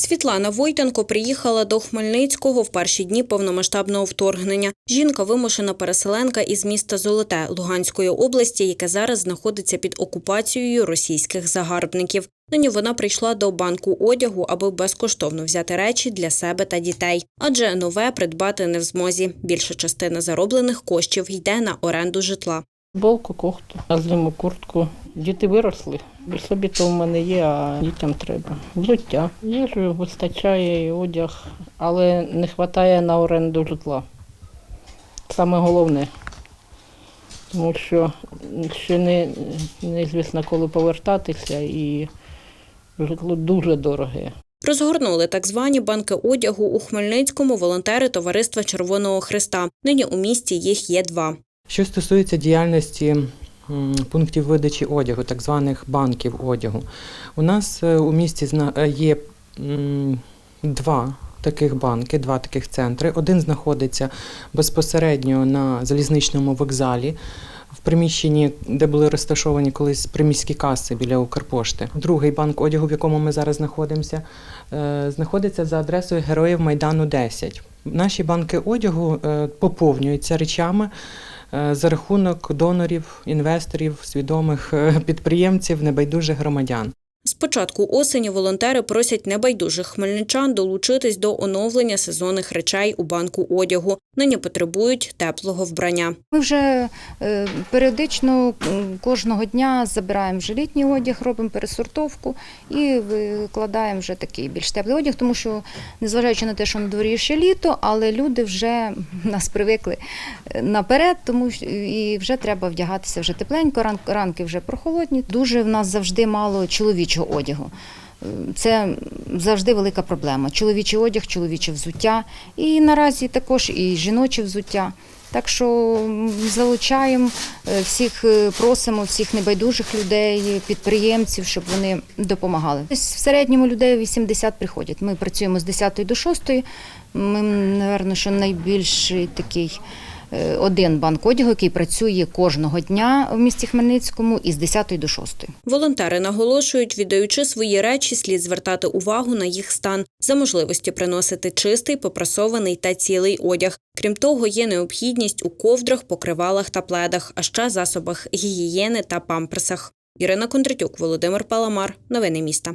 Світлана Войтенко приїхала до Хмельницького в перші дні повномасштабного вторгнення. Жінка вимушена переселенка із міста Золоте Луганської області, яке зараз знаходиться під окупацією російських загарбників. Нині вона прийшла до банку одягу, аби безкоштовно взяти речі для себе та дітей, адже нове придбати не в змозі. Більша частина зароблених коштів йде на оренду житла. Болку, кофту, а зиму куртку. Діти виросли. Собі то в мене є, а дітям треба. Взуття. Їжу вистачає і одяг, але не вистачає на оренду житла. Саме головне. Тому що ще не, неізвісно, коли повертатися, і житло дуже дороге. Розгорнули так звані банки одягу у Хмельницькому волонтери Товариства Червоного Христа. Нині у місті їх є два. Що стосується діяльності пунктів видачі одягу, так званих банків одягу, у нас е, у місті е, є два таких банки, два таких центри. Один знаходиться безпосередньо на залізничному вокзалі. В приміщенні, де були розташовані колись приміські каси біля Укрпошти. Другий банк одягу, в якому ми зараз знаходимося, е, знаходиться за адресою Героїв Майдану 10. Наші банки одягу поповнюються речами за рахунок донорів, інвесторів, свідомих е, підприємців, небайдужих громадян. Початку осені волонтери просять небайдужих хмельничан долучитись до оновлення сезонних речей у банку одягу. Нині потребують теплого вбрання. Ми вже е, періодично кожного дня забираємо вже літній одяг, робимо пересортовку і викладаємо вже такий більш теплий одяг, тому що, незважаючи на те, що на дворі ще літо, але люди вже нас привикли е, наперед, тому і вже треба вдягатися вже тепленько, ранки вже прохолодні. Дуже в нас завжди мало чоловічого одягу. Це завжди велика проблема. Чоловічий одяг, чоловіче взуття, і наразі також і жіноче взуття. Так що залучаємо е, всіх, е, просимо всіх небайдужих людей, підприємців, щоб вони допомагали. В середньому людей 80 приходять. Ми працюємо з 10 до 6. Ми, напевно, що найбільший такий один банк одягу, який працює кожного дня в місті Хмельницькому із 10 до 6. Волонтери наголошують, віддаючи свої речі, слід звертати увагу на їх стан за можливості приносити чистий, попрасований та цілий одяг. Крім того, є необхідність у ковдрах, покривалах та пледах, а ще засобах гігієни та памперсах. Ірина Кондратюк, Володимир Паламар. Новини міста.